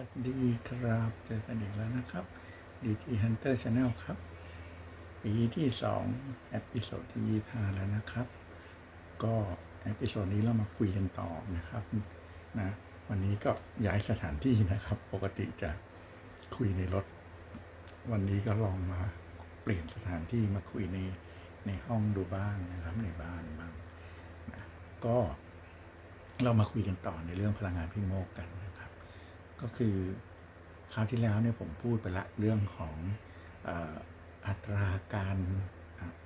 วัสดีครับ เจอกันอีกแล้วนะครับ DT Hunter Channel ครับ ปีที่สองเอพิโซดที่ยี่ห้าแล้วนะครับ ก็เอพิโซดนี้เรามาคุยกันต่อนะครับนะวันนี้ก็ย้ายสถานที่นะครับ ปกติจะคุยในรถ วันนี้ก็ลองมาเปลี่ยนสถานที่มาคุยในในห้องดูบ้างนะครับในบ้านบ้างนะก็เรามาคุยกันต่อในเรื่องพลังงานพิโมกกันนะ ก็คือคราวที่แล้วเนี่ยผมพูดไปละเรื่องของอัตราการ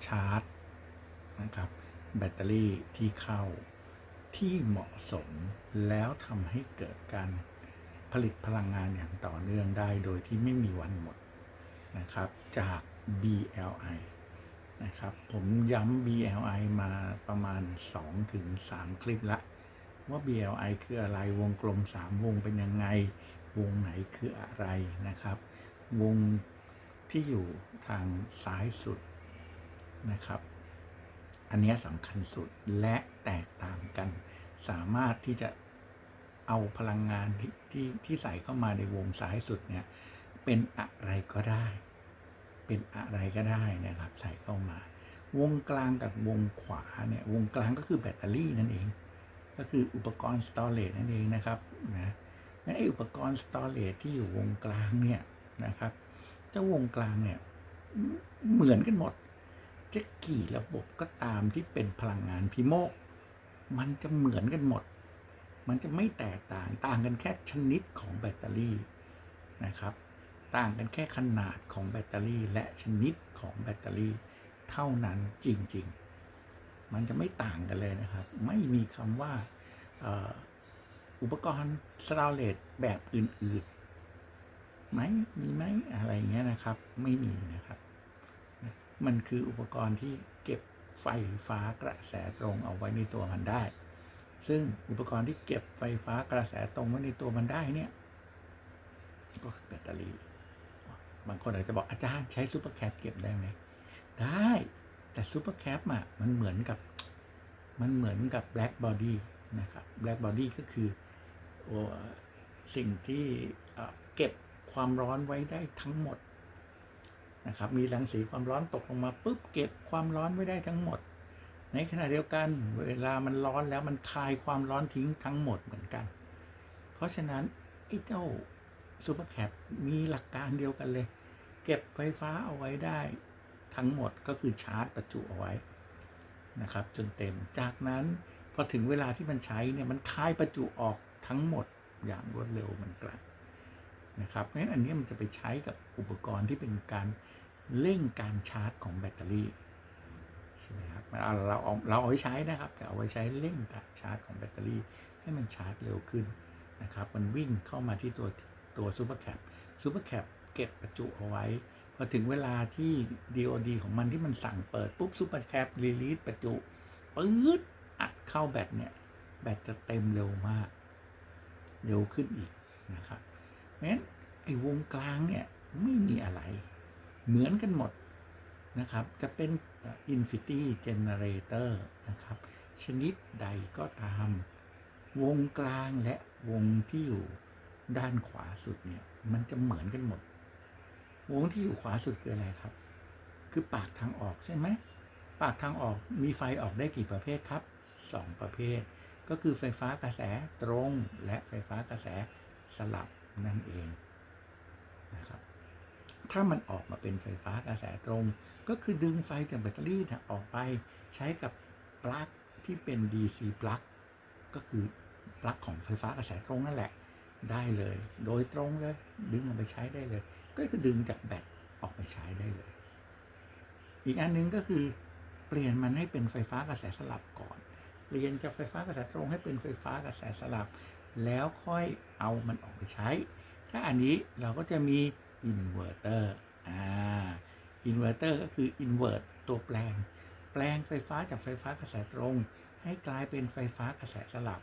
ชาร์จนะครับแบตเตอรี่ที่เข้าที่เหมาะสมแล้วทำให้เกิดการผลิตพลังงานอย่างต่อเนื่องได้โดยที่ไม่มีวันหมดนะครับจาก BLI นะครับผมย้ำ BLI มาประมาณ 2-3 คลิปละ ว่า BLI คืออะไรวงกลม 3 วงเป็นยังไง วงไหนคืออะไรนะครับ วงที่อยู่ทางซ้ายสุดนะครับ อันนี้สำคัญสุดและแตกต่างกัน สามารถที่จะเอาพลังงานที่ที่ที่ใส่เข้ามาในวงซ้ายสุดเนี่ยเป็นอะไรก็ได้ เป็นอะไรก็ได้นะครับ ใส่เข้ามาวงกลางกับวงขวาเนี่ยวงกลางก็คือแบตเตอรี่นั่นเอง ก็คืออุปกรณ์สตอเรจนั่นเองนะครับนะงั้นไออุปกรณ์สตอเรจที่อยู่วงกลางเนี่ยนะครับเจ้าวงกลางเนี่ยเหมือนกันหมด จะกี่ระบบก็ตามที่เป็นพลังงานพิโมก มันจะเหมือนกันหมด มันจะไม่แตกต่างต่างกันแค่ชนิดของแบตเตอรี่นะครับ ต่างกันแค่ขนาดของแบตเตอรี่และชนิดของแบตเตอรี่ เท่านั้นจริง ๆ มันจะไม่ต่างกันเลยนะครับ ไม่มีคำว่าอุปกรณ์สตาร์เลตแบบอื่นๆไหมมีไหมอะไรอย่างเงี้ยนะครับ ไม่มีนะครับ มันคืออุปกรณ์ที่เก็บไฟฟ้ากระแสตรงเอาไว้ในตัวมันได้ ซึ่งอุปกรณ์ที่เก็บไฟฟ้ากระแสตรงไว้ในตัวมันได้เนี่ย ก็คือแบตเตอรี่ บางคนอาจจะบอกอาจารย์ใช้ซูเปอร์แคปเก็บได้ไหม ได้ แต่ซูเปอร์แคปอะมันเหมือนกับมันเหมือนกับแบล็กบอดี้นะครับแบล็กบอดี้ก็คือสิ่งที่เอ่อเก็บความร้อนไว้ได้ทั้งหมดนะครับมีรังสีความร้อนตกลงมาปุ๊บเก็บความร้อนไว้ได้ทั้งหมด ในขณะเดียวกันเวลามันร้อนแล้วมันคายความร้อนทิ้งทั้งหมดเหมือนกัน เพราะฉะนั้นไอ้เจ้าซูเปอร์แคปมีหลักการเดียวกันเลย เก็บไฟฟ้าเอาไว้ได้ ทั้งหมดก็คือชาร์จประจุเอาไว้นะครับจนเต็ม จากนั้นพอถึงเวลาที่มันใช้เนี่ยมันคายประจุออกทั้งหมดอย่างรวดเร็วเหมือนกันนะครับเพราะฉะนั้นอันนี้มันจะไปใช้กับอุปกรณ์ที่เป็นการเร่งการชาร์จของแบตเตอรี่ใช่ไหมครับเอาเราเอาเราเอาไว้ใช้นะครับแต่เอาไว้ใช้เร่งการชาร์จของแบตเตอรี่ ให้มันชาร์จเร็วขึ้นนะครับ มันวิ่งเข้ามาที่ตัวตัวซูเปอร์แคปซูเปอร์แคปเก็บประจุเอาไว้ อถึงเวลาที่ DOD ของมันที่มันสั่งเปิด ปุ๊บซูเปอร์แคปรีลีสประจุปื๊ดอัดเข้าแบตเนี่ย แบตจะเต็มเร็วมาก เร็วขึ้นอีกนะครับเพราะฉะนั้นไอ้วงกลางเนี่ยไม่มีอะไร เหมือนกันหมดนะครับ จะเป็น Infinity Generator นะครับ ชนิดใดก็ตาม วงกลางและวงที่อยู่ด้านขวาสุดเนี่ย มันจะเหมือนกันหมด วงที่อยู่ขวาสุดคืออะไรครับ คือปากทางออกใช่ไหม ปากทางออกมีไฟออกได้กี่ประเภทครับสองประเภท ก็คือไฟฟ้ากระแสตรงและไฟฟ้ากระแสสลับนั่นเองนะครับ ถ้ามันออกมาเป็นไฟฟ้ากระแสตรง ก็คือดึงไฟจากแบตเตอรี่ออกไปใช้กับปลั๊กที่เป็น DC ปลั๊กก็คือปลั๊กของไฟฟ้ากระแสตรงนั่นแหละ ได้เลย โดยตรงเลย ดึงออกไปใช้ได้เลย ก็คือดึงจากแบตออกไปใช้ได้เลย อีกอันหนึงก็คือเปลี่ยนมันให้เป็นไฟฟ้ากระแสสลับก่อนเปลี่ยนจากไฟฟ้ากระแสตรงให้เป็นไฟฟ้ากระแสสลับ แล้วค่อยเอามันออกไปใช้ ถ้าอันนี้เราก็จะมีอินเวอร์เตอร์อ่าอินเวอร์เตอร์ก็คืออินเวอร์ตตัวแปลง แปลงไฟฟ้าจากไฟฟ้ากระแสตรง ให้กลายเป็นไฟฟ้ากระแสสลับ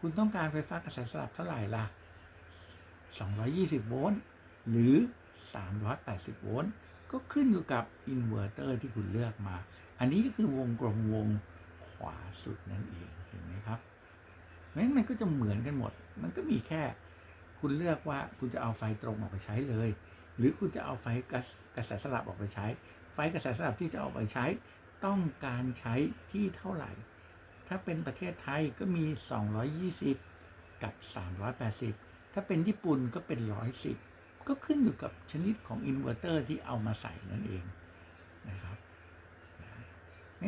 คุณต้องการไฟฟ้ากระแสสลับเท่าไหร่ล่ะ 220 โวลต์ หรือ 380 โวลต์ก็ขึ้นอยู่กับอินเวอร์เตอร์ที่คุณเลือกมา อันนี้ก็คือวงกลมวงขวาสุดนั่นเองเห็นไหมครับนั้นมันก็จะเหมือนกันหมด มันก็มีแค่คุณเลือกว่าคุณจะเอาไฟตรงออกไปใช้เลย หรือคุณจะเอาไฟกระกระแสสลับออกไปใช้ ไฟกระแสสลับที่จะออกไปใช้ ต้องการใช้ที่เท่าไหร่ ถ้าเป็นประเทศไทยก็มี 220 กับ 380 ถ้าเป็นญี่ปุ่นก็เป็น 110 ก็ขึ้นอยู่กับชนิดของอินเวอร์เตอร์ที่เอามาใส่นั่นเองนะครับ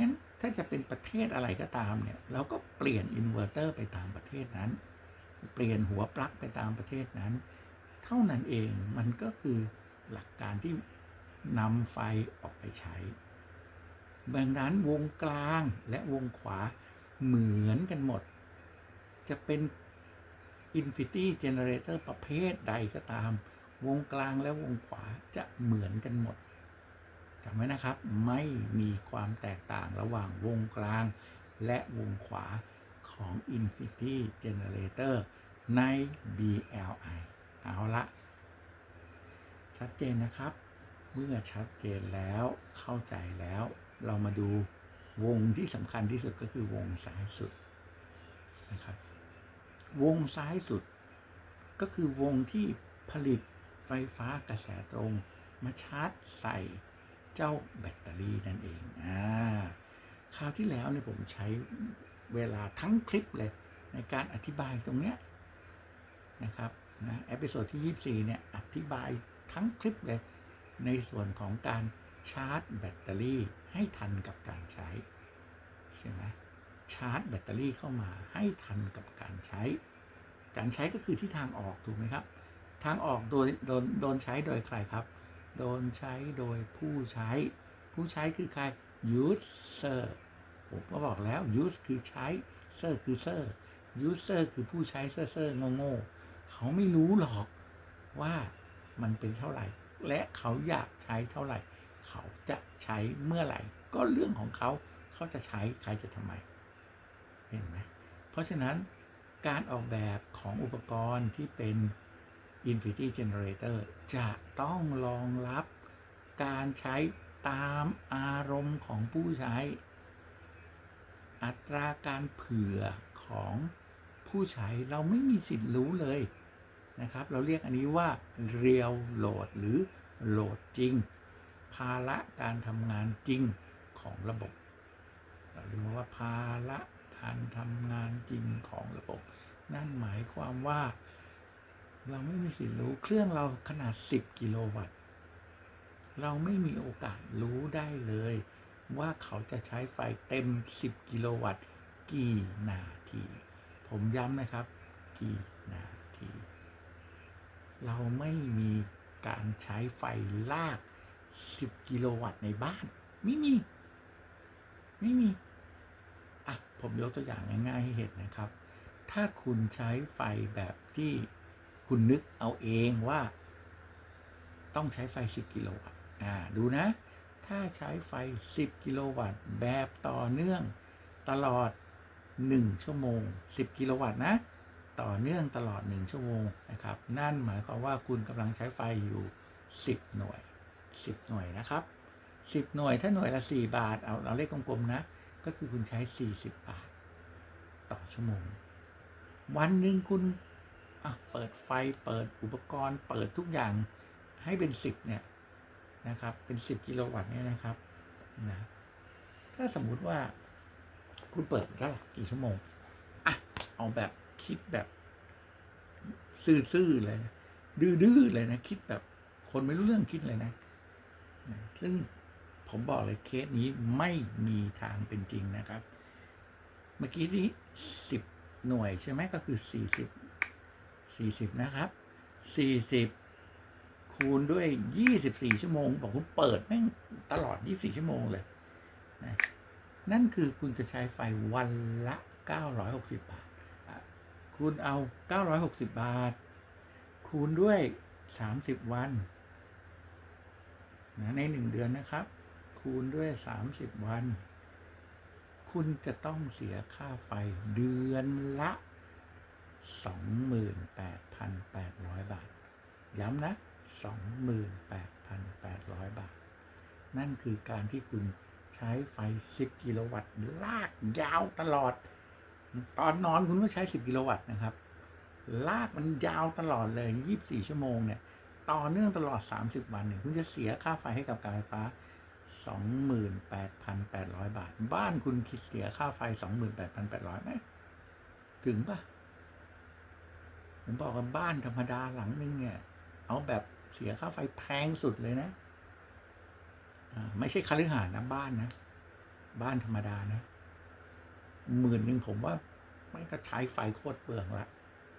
งั้นถ้าจะเป็นประเทศอะไรก็ตามเนี่ยเราก็เปลี่ยนอินเวอร์เตอร์ไปตามประเทศนั้น เปลี่ยนหัวปลั๊กไปตามประเทศนั้น เท่านั้นเองมันก็คือหลักการที่นำไฟออกไปใช้ดังนั้นวงกลางและวงขวาเหมือนกันหมด จะเป็น Infinity Generator ประเภทใดก็ตาม วงกลางและวงขวาจะเหมือนกันหมดจำไว้นะครับ ไม่มีความแตกต่างระหว่างวงกลางและวงขวาของ Infinity Generator ใน BLI เอาละ ชัดเจนนะครับ เมื่อชัดเจนแล้วเข้าใจแล้ว เรามาดูวงที่สำคัญที่สุดก็คือวงซ้ายสุดนะครับ วงซ้ายสุด ก็คือวงที่ผลิต ไฟฟ้ากระแสตรงมาชาร์จใส่เจ้าแบตเตอรี่นั่นเองอ่าคราวที่แล้วเนี่ยผมใช้เวลาทั้งคลิปเลย ในการอธิบายตรงเนี้ยนะครับนะเอพิโซดที่ 24 เนี่ย อธิบายทั้งคลิปเลย ในส่วนของการชาร์จแบตเตอรี่ให้ทันกับการใช้ ใช่ไหมชาร์จแบตเตอรี่เข้ามาให้ทันกับการใช้ การใช้ก็คือที่ทางออกถูกไหมครับ ทางออกโดยโดนโดนใช้โดยใครครับ โดนใช้โดยผู้ใช้ ผู้ใช้คือใคร user ผมก็บอกแล้ว use คือใช้ ser คือ ser user คือผู้ใช้ ser ser โง่ๆเขาไม่รู้หรอกว่ามันเป็นเท่าไหร่ และเขาอยากใช้เท่าไหร่ เขาจะใช้เมื่อไหร่ ก็เรื่องของเขาเขาจะใช้ใครจะทำไมเห็นไหมเพราะฉะนั้นการออกแบบของอุปกรณ์ที่เป็น Infinity Generator จะต้องรองรับการใช้ตามอารมณ์ของผู้ใช้ อัตราการเผื่อของผู้ใช้เราไม่มีสิทธิ์รู้เลยนะครับ เราเรียกอันนี้ว่า real load หรือโหลดจริง ภาระการทำงานจริงของระบบ เราเรียกว่าภาระการทำงานจริงของระบบ นั่นหมายความว่า เราไม่มีสิทธิ์รู้เครื่องเราขนาด 10 กิโลวัตต์ เราไม่มีโอกาสรู้ได้เลย ว่าเขาจะใช้ไฟเต็ม 10 กิโลวัตต์ กี่นาที ผมย้ำนะครับ กี่นาที เราไม่มีการใช้ไฟลาก 10 กิโลวัตต์ในบ้าน ไม่มี ไม่มี อะ ผมยกตัวอย่างง่ายๆให้เห็นนะครับ ถ้าคุณใช้ไฟแบบที่ คุณนึกเอาเองว่า ต้องใช้ไฟ 10 กิโลวัตต์อ่าดูนะ ถ้าใช้ไฟ 10 กิโลวัตต์แบบต่อเนื่องตลอด 1 ชั่วโมง 10 กิโลวัตต์นะ ต่อเนื่องตลอด 1 ชั่วโมงนะครับ นั่นหมายความว่าคุณกำลังใช้ไฟอยู่ 10 หน่วย 10 หน่วยนะครับ 10 หน่วยถ้าหน่วยละ 4 บาท เอาเอาเลขกลมๆนะ ก็คือคุณใช้ 40 บาท ต่อชั่วโมง วันหนึ่งคุณ เปิดไฟเปิดอุปกรณ์ เปิดทุกอย่างให้เป็น10เนี่ยนะครับ เป็น10กิโลวัตต์เนี่ยนะครับนะถ้าสมมุติว่าคุณเปิดเท่าไหร่กี่ชั่วโมงอะเอาแบบคิดแบบ ซื่อๆเลยดื้อๆเลยนะ คิดแบบคนไม่รู้เรื่องคิดเลยนะนะซึ่งผมบอกเลยเคสนี้ไม่มีทางเป็นจริงนะครับ เมื่อกี้นี้สิบหน่วยใช่ไหมก็คือสี่สิบ สี่สิบนะครับสี่สิบคูณด้วยยี่สิบสี่ชั่วโมง บอกคุณเปิดแม่งตลอดยี่สี่ชั่วโมงเลยนะนั่นคือคุณจะใช้ไฟวันละเก้าร้อยหกสิบบาท คุณเอาเก้าร้อยหกสิบบาท คูณด้วยสามสิบวันนะในหนึ่งเดือนนะครับ คูณด้วยสามสิบวัน คุณจะต้องเสียค่าไฟเดือนละ สองหมื่นแปดพันแปดร้อยบาท ย้ำนะสองหมื่นแปดพันแปดร้อยบาท นั่นคือการที่คุณใช้ไฟ 10 กิโลวัตต์ลากยาวตลอด ตอนนอนคุณก็ใช้ 10 กิโลวัตต์นะครับ ลากมันยาวตลอดเลย 24 ชั่วโมงเนี่ย ต่อเนื่องตลอด 30 วันเนี่ย คุณจะเสียค่าไฟให้กับการไฟฟ้า 28,800 บาท บ้านคุณคิดเสียค่าไฟ 28,800ไหมถึงปะ ผมบอกว่าบ้านธรรมดาหลังนึงเนี่ย เอาแบบเสียค่าไฟแพงสุดเลยนะอ่าไม่ใช่คฤหาสน์นะบ้านนะ บ้านธรรมดานะหมื่นหนึ่งผมว่าไม่ก็ใช้ไฟโคตรเปลืองละ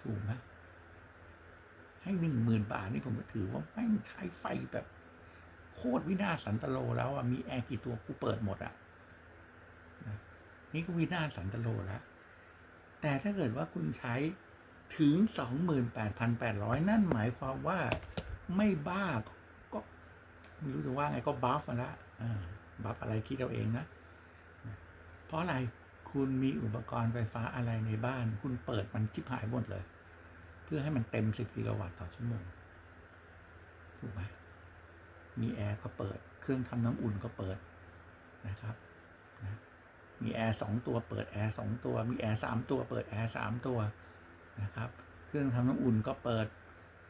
ถูกไหมให้หนึ่งหมื่นบาทนี่ผมก็ถือว่าไม่ใช้ไฟแบบโคตรวินาศสันตโลแล้วอะมีแอร์กี่ตัวกูเปิดหมดอะนะนี่ก็วินาศสันตโลแล้วแต่ถ้าเกิดว่าคุณใช้ ถึงสองหมื่นแปดพันแปดร้อยนั่นหมายความว่าไม่บ้าก็ไม่รู้จะว่าไงก็บัฟละบัฟอะไรคิดเอาเองนะ เพราะอะไรคุณมีอุปกรณ์ไฟฟ้าอะไรในบ้าน คุณเปิดมันชิบหายหมดเลย เพื่อให้มันเต็มสิบกิโลวัตต์ต่อชั่วโมงถูกไหมมีแอร์ก็เปิด เครื่องทำน้ำอุ่นก็เปิดนะครับนะมีแอร์สองตัวเปิดแอร์สองตัว มีแอร์สามตัว เปิดแอร์สามตัว นะครับ เครื่องทำน้ำอุ่นก็เปิด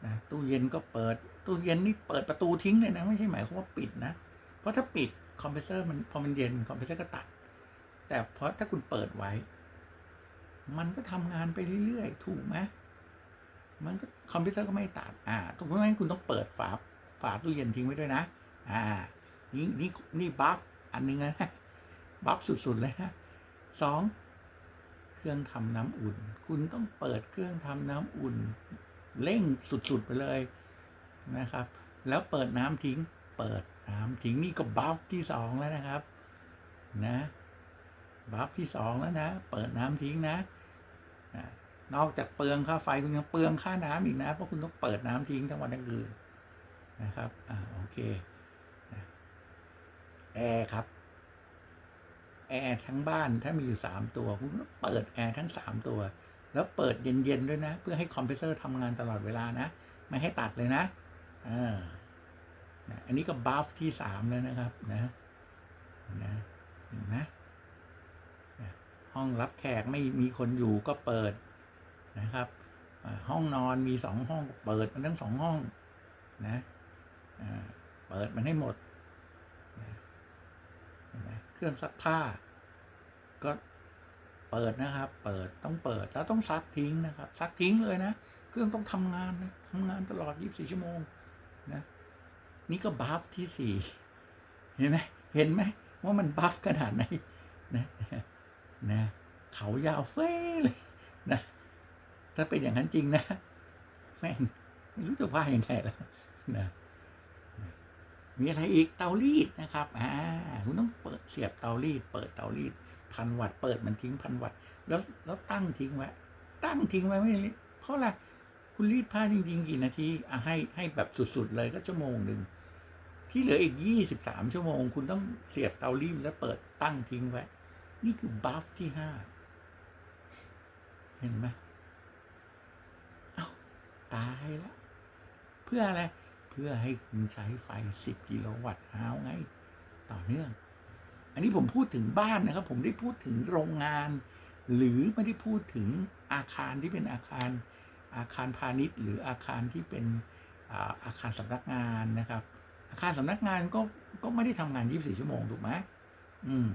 นะตู้เย็นก็เปิด ตู้เย็นนี่เปิดประตูทิ้งเลยนะ ไม่ใช่หมายความว่าปิดนะ เพราะถ้าปิดคอมเพรสเซอร์มันพอมันเย็นคอมเพรสเซอร์ก็ตัด แต่เพราะถ้าคุณเปิดไว้ มันก็ทำงานไปเรื่อยๆ ถูกไหมมันก็คอมพิวเตอร์ก็ไม่ตัด อ่าถูกเพราะงั้นคุณต้องเปิดฝา ฝาตู้เย็นทิ้งไว้ด้วยนะ อ่า นี่นี่นี่บัฟอันหนึงนะ บัฟสุดๆเลยนะสอง เครื่องทำน้ำอุ่น คุณต้องเปิดเครื่องทำน้ำอุ่น เร่งสุดๆไปเลยนะครับ แล้วเปิดน้ำทิ้ง เปิดน้ำทิ้งนี่ก็บัฟที่สองแล้วนะครับ นะบัฟที่สองแล้วนะ เปิดน้ำทิ้งนะนอกจากเปลืองค่าไฟคุณยังเปลืองค่าน้ำอีกนะ เพราะคุณต้องเปิดน้ำทิ้งทั้งวันทั้งคืนนะครับ อ่า โอเคแอร์ครับ แอร์ทั้งบ้านถ้ามีอยู่สามตัว คุณต้องเปิดแอร์ทั้งสามตัว แล้วเปิดเย็นๆด้วยนะ เพื่อให้คอมเพรสเซอร์ทำงานตลอดเวลานะ ไม่ให้ตัดเลยนะอ่าอันนี้ก็บัฟที่สามแล้วนะครับนะนะเห็นไหมนะห้องรับแขกไม่มีคนอยู่ก็เปิดนะครับ ห้องนอนมีสองห้องเปิดมันทั้งสองห้องนะเปิดมันให้หมด เครื่องซักผ้า ก็เปิดนะครับ เปิดต้องเปิดแล้วต้องซักทิ้งนะครับ ซักทิ้งเลยนะ เครื่องต้องทำงานนะทำงานตลอด 24 ชั่วโมงนะนี่ก็บัฟที่สี่เห็นไหมเห็นไหมว่ามันบัฟขนาดไหนนะนะเขายาวเฟ้เลยนะถ้าเป็นอย่างนั้นจริงนะแม่งไม่รู้จะว่ายังไงแล้วนะ มีอะไรอีกเตารีดนะครับอ่าคุณต้องเปิดเสียบเตารีด เปิดเตารีดพันวัตต์เปิดมันทิ้งพันวัตต์แล้วแล้วตั้งทิ้งไว้ตั้งทิ้งไว้ไม่ได้เพราะอะไรคุณรีดผ้าจริงๆกี่นาทีอะให้ให้แบบสุดๆเลยก็ชั่วโมงหนึ่งที่เหลืออีกยี่สิบสามชั่วโมง คุณต้องเสียบเตารีดแล้วเปิดตั้งทิ้งไว้ นี่คือบัฟที่ห้าเห็นไหมเอา้าตายแล้วเพื่ออะไร เพื่อให้คุณใช้ไฟสิบกิโลวัตต์เอาไง ต่อเนื่อง อันนี้ผมพูดถึงบ้านนะครับ ผมได้พูดถึงโรงงาน หรือไม่ได้พูดถึงอาคารที่เป็นอาคารอาคารพาณิชย์ หรืออาคารที่เป็นอาคารสำนักงานนะครับ อาคารสำนักงานก็ก็ไม่ได้ทำงาน 24 ชั่วโมงถูกไหมอืม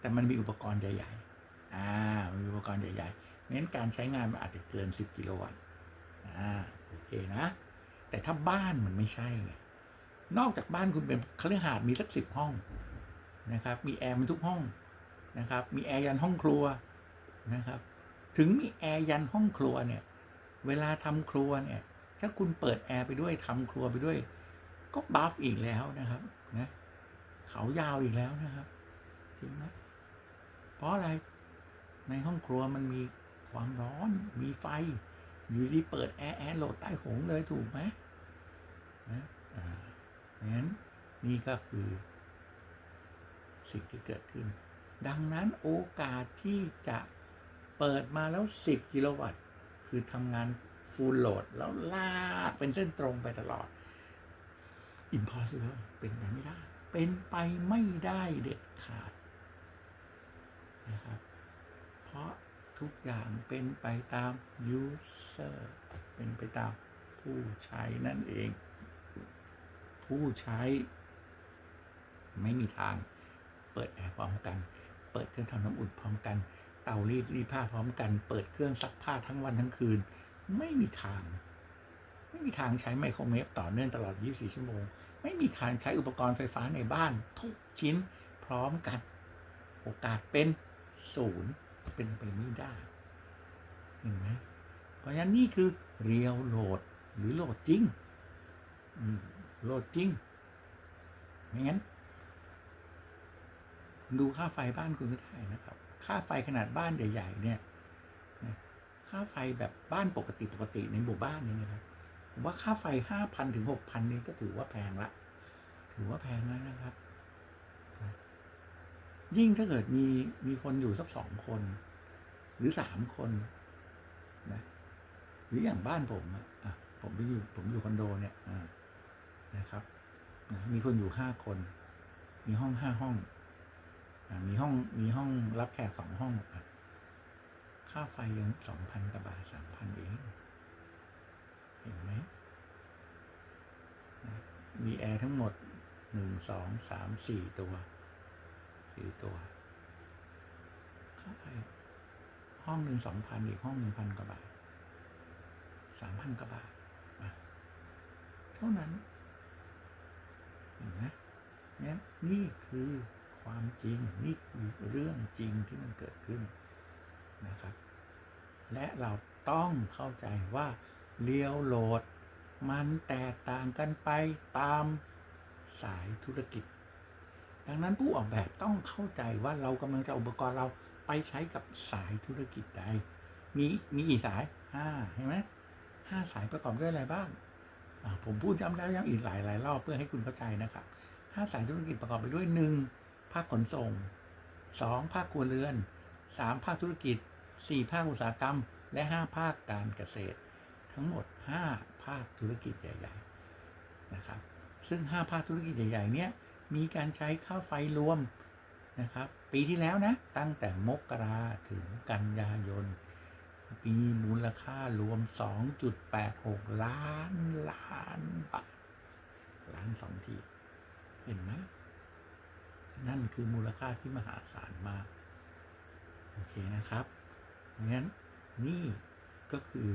แต่มันมีอุปกรณ์ใหญ่ๆอ่ามีอุปกรณ์ใหญ่ๆเพราะนั้นการใช้งานมันอาจจะเกิน 10 กิโลวัตต์อ่าโอเคนะ แต่ถ้าบ้านมันไม่ใช่ไงนอกจากบ้านคุณเป็นคฤหาสน์มีสักสิบห้องนะครับ มีแอร์มันทุกห้องนะครับ มีแอร์ยันห้องครัวนะครับ ถึงมีแอร์ยันห้องครัวเนี่ย เวลาทำครัวเนี่ย ถ้าคุณเปิดแอร์ไปด้วยทำครัวไปด้วย ก็บัฟอีกแล้วนะครับนะเขายาวอีกแล้วนะครับจริงไหมเพราะอะไรในห้องครัวมันมีความร้อน มีไฟ อยู่ที่เปิดแอร์แอร์โหลดใต้หงเลยถูกไหม นะอ่าดังนั้นนี่ก็คือสิ่งที่เกิดขึ้น ดังนั้นโอกาสที่จะเปิดมาแล้ว 10 กิโลวัตต์ คือทำงานฟูลโหลดแล้วลากเป็นเส้นตรงไปตลอด impossible เป็นไปไม่ได้ เป็นไปไม่ได้เด็ดขาดนะครับ เพราะทุกอย่างเป็นไปตาม user เป็นไปตามผู้ใช้นั่นเอง ผู้ใช้ ไม่มีทาง เปิดแอร์พร้อมกัน เปิดเครื่องทำน้ำอุ่นพร้อมกัน เตารีดรีดผ้าพร้อมกัน เปิดเครื่องซักผ้าทั้งวันทั้งคืน ไม่มีทาง ไม่มีทางใช้ไมโครเวฟต่อเนื่องตลอด 24 ชั่วโมง ไม่มีทางใช้อุปกรณ์ไฟฟ้าในบ้าน ทุกชิ้นพร้อมกัน โอกาสเป็นศูนย์เป็นไปไม่ได้เห็นไหมเพราะฉะนั้นนี่คือเรียวโหลดหรือโหลดจริง อืม โหลดจริง ไม่งั้น ดูค่าไฟบ้านคุณก็ได้นะครับ ค่าไฟขนาดบ้านใหญ่ๆเนี่ยค่าไฟแบบบ้านปกติปกติในหมู่บ้านนี่นะครับผมว่าค่าไฟห้าพันถึงหกพันนี่ก็ถือว่าแพงละ ถือว่าแพงแล้วนะครับ ยิ่งถ้าเกิดมีมีคนอยู่สักสองคน หรือสามคนนะหรืออย่างบ้านผมอะอะผมไปอยู่ผมอยู่คอนโดเนี่ยอ่า นะครับนะมีคนอยู่ห้าคน มีห้องห้าห้องอมีห้องมีห้องรับแขกสองห้องค่าไฟยังสองพันกว่าบาทสามพันเองเห็นไหมมีแอร์ทั้งหมดหนึ่งสองสามสี่ตัวสี่ตัวค่าไฟห้องหนึ่งสองพันอีกห้องหนึ่งพันกว่าบาทสามพันกว่าบาทเท่านั้น นไหมเนี่ยนี่คือความจริงนี่คือเรื่องจริงที่มันเกิดขึ้นนะครับ และเราต้องเข้าใจว่าเลี้ยวโหลด มันแตกต่างกันไปตามสายธุรกิจ ดังนั้นผู้ออกแบบต้องเข้าใจว่าเรากำลังจะอุปกรณ์เราไปใช้กับสายธุรกิจใด มีมีกี่สายห้าเห็นไหมห้าสายประกอบด้วยอะไรบ้าง ผมพูดย้ำแล้วย้ำอีกหลายหลายรอบเพื่อให้คุณเข้าใจนะครับห้าสายธุรกิจประกอบไปด้วยหนึ่งภาคขนส่งสองภาคครัวเรือนสามภาคธุรกิจสี่ภาคอุตสาหกรรม และห้าภาคการเกษตร ทั้งหมดห้าภาคธุรกิจใหญ่ๆนะครับ ซึ่งห้าภาคธุรกิจใหญ่ๆเนี้ยมีการใช้ค่าไฟรวมนะครับ ปีที่แล้วนะ ตั้งแต่มกราถึงกันยายน มีมูลค่ารวม 2.86 ล้านล้านบาทล้านสองที เห็นไหมนั่นคือมูลค่าที่มหาศาลมาก โอเคนะครับงั้นนี่ก็คือ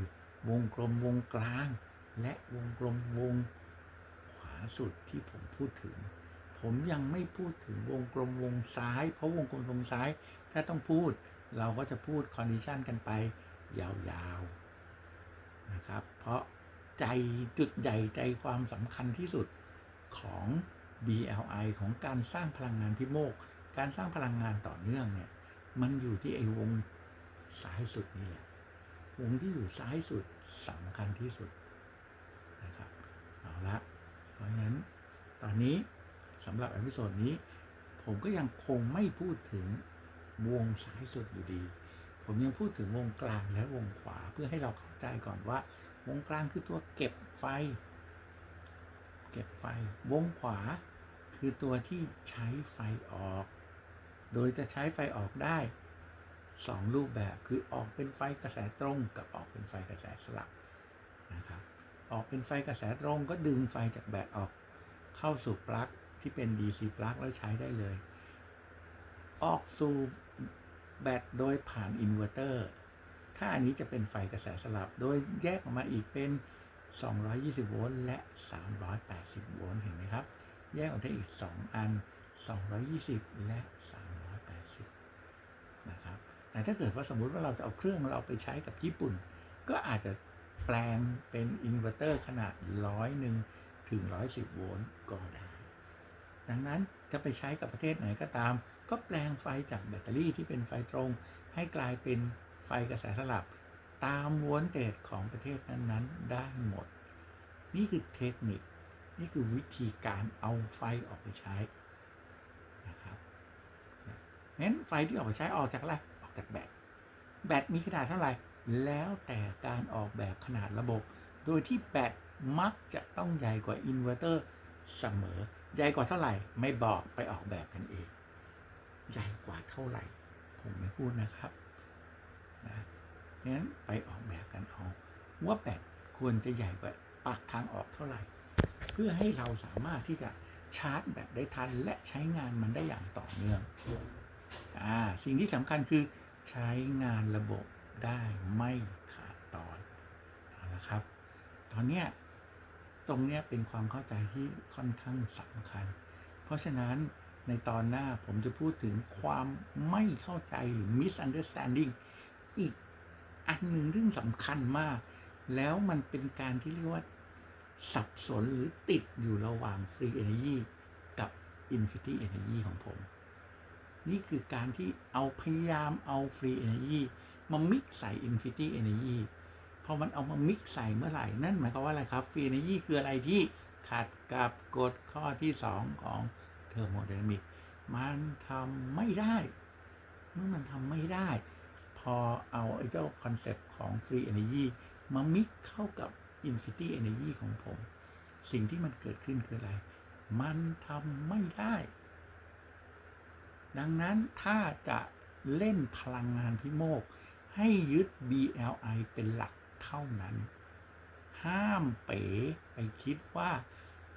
วงกลมวงกลาง และวงกลมวงขวาสุดที่ผมพูดถึง ผมยังไม่พูดถึงวงกลมวงซ้าย เพราะวงกลมวงซ้าย ถ้าต้องพูดเราก็จะพูดคอนดิชันกันไป ยาวๆนะครับ เพราะใจจุดใหญ่ใจความสำคัญที่สุดของ BLI ของการสร้างพลังงานพิโมก การสร้างพลังงานต่อเนื่องเนี่ย มันอยู่ที่ไอ้วงซ้ายสุดนี่แหละ วงที่อยู่ซ้ายสุดสำคัญที่สุดนะครับ เอาละ เพราะฉะนั้นตอนนี้สำหรับอพิโซดนี้ ผมก็ยังคงไม่พูดถึงวงซ้ายสุดอยู่ดี ผมยังพูดถึงวงกลางและวงขวาเพื่อให้เราเข้าใจก่อนว่า วงกลางคือตัวเก็บไฟ เก็บไฟ วงขวาคือตัวที่ใช้ไฟออก โดยจะใช้ไฟออกได้สองรูปแบบคือออกเป็นไฟกระแสตรงกับออกเป็นไฟกระแสสลับนะครับออกเป็นไฟกระแสตรงก็ดึงไฟจากแบตออกเข้าสู่ปลั๊กที่เป็น DC ปลั๊กแล้วใช้ได้เลย ออกสู่ แบตโดยผ่านอินเวอร์เตอร์ ถ้าอันนี้จะเป็นไฟกระแสสลับ โดยแยกออกมาอีกเป็น 220 โวลต์ และ 380 โวลต์ เห็นไหมครับ แยกออกได้อีก 2 อัน 220 และ 380 นะครับ แต่ถ้าเกิดว่าสมมุติว่าเราจะเอาเครื่องเราไปใช้กับญี่ปุ่น ก็อาจจะแปลงเป็นอินเวอร์เตอร์ขนาดร้อยหนึ่งถึง 110 โวลต์ก็ได้ ดังนั้นจะไปใช้กับประเทศไหนก็ตาม ก็แปลงไฟจากแบตเตอรี่ที่เป็นไฟตรง ให้กลายเป็นไฟกระแสสลับ ตามวลเตจของประเทศนั้นๆ ได้หมด นี่คือเทคนิค นี่คือวิธีการเอาไฟออกไปใช้นะครับงั้นไฟที่ออกไปใช้ออกจากอะไร ออกจากแบต แบตมีขนาดเท่าไหร่ แล้วแต่การออกแบบขนาดระบบ โดยที่แบตมักจะต้องใหญ่กว่าอินเวอร์เตอร์เสมอ ใหญ่กว่าเท่าไหร่ ไม่บอกไปออกแบบกันเอง ใหญ่กว่าเท่าไหร่ ผมไม่พูดนะครับนะงั้นไปออกแบบกันเอาว่าแบตควรจะใหญ่กว่าปากทางออกเท่าไหร่ เพื่อให้เราสามารถที่จะชาร์จแบตได้ทัน และใช้งานมันได้อย่างต่อเนื่องอ่าสิ่งที่สำคัญคือใช้งานระบบได้ไม่ขาดตอนเอาละครับ ตอนเนี้ยตรงเนี้ยเป็นความเข้าใจที่ค่อนข้างสำคัญ เพราะฉะนั้น ในตอนหน้าผมจะพูดถึงความไม่เข้าใจหรือ misunderstanding อีกอันหนึ่งซึ่งสำคัญมาก แล้วมันเป็นการที่เรียกว่า สับสนหรือติดอยู่ระหว่าง Free Energy กับ Infinity Energy ของผม นี่คือการที่เอาพยายามเอา Free Energy มา mix ใส่ Infinity Energy พอมันเอามา mix ใส่เมื่อไหร่ นั่นหมายความว่าอะไรครับ Free Energy คืออะไรที่ขัดกับกฎข้อที่ 2 ของ Thermodynamics มันทำไม่ได้ เมื่อมันทำไม่ได้ พอเอาไอ้เจ้าคอนเซปต์ของ Free Energy มา mix เข้ากับ Infinity Energy ของผม สิ่งที่มันเกิดขึ้นคืออะไร มันทำไม่ได้ ดังนั้นถ้าจะเล่นพลังงานพิโมก ให้ยึด BLI เป็นหลักเท่านั้น ห้ามเป๋ไปคิดว่า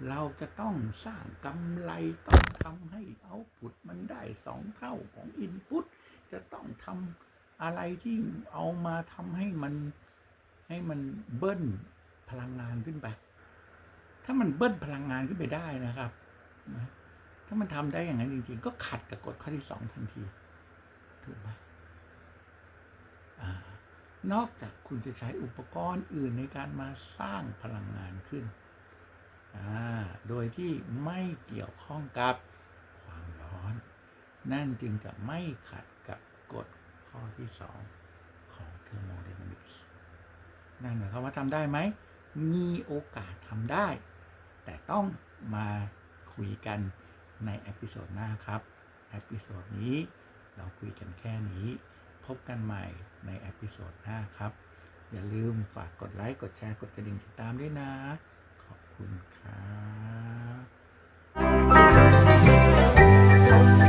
เราจะต้องสร้างกำไรต้อง ทำให้เอาพุตมันได้สองเท่าของอินพุตจะต้องทำอะไรที่เอามาทำให้มันให้มันเบิ้ลพลังงานขึ้นไป ถ้ามันเบิ้ลพลังงานขึ้นไปได้นะครับนะถ้ามันทำได้อย่างนั้นจริงๆ ก็ขัดกับกฎข้อที่สองทันที ถูกไหมอนอกจากคุณจะใช้อุปกรณ์อื่นในการมาสร้างพลังงานขึ้น โดยที่ไม่เกี่ยวข้องกับ นั่นจึงจะไม่ขัดกับกฎข้อที่ 2 ของเทอร์โมเดนามิกส์นั่นหมายความว่าทำได้ไหม มีโอกาสทำได้ แต่ต้องมาคุยกันในเอพิโซดหน้าครับเอพิโซดนี้เราคุยกันแค่นี้ พบกันใหม่ในเอพิโซดหน้าครับ อย่าลืมฝากกดไลค์ กดแชร์ กดกระดิ่งติดตามด้วยนะ ขอบคุณครับ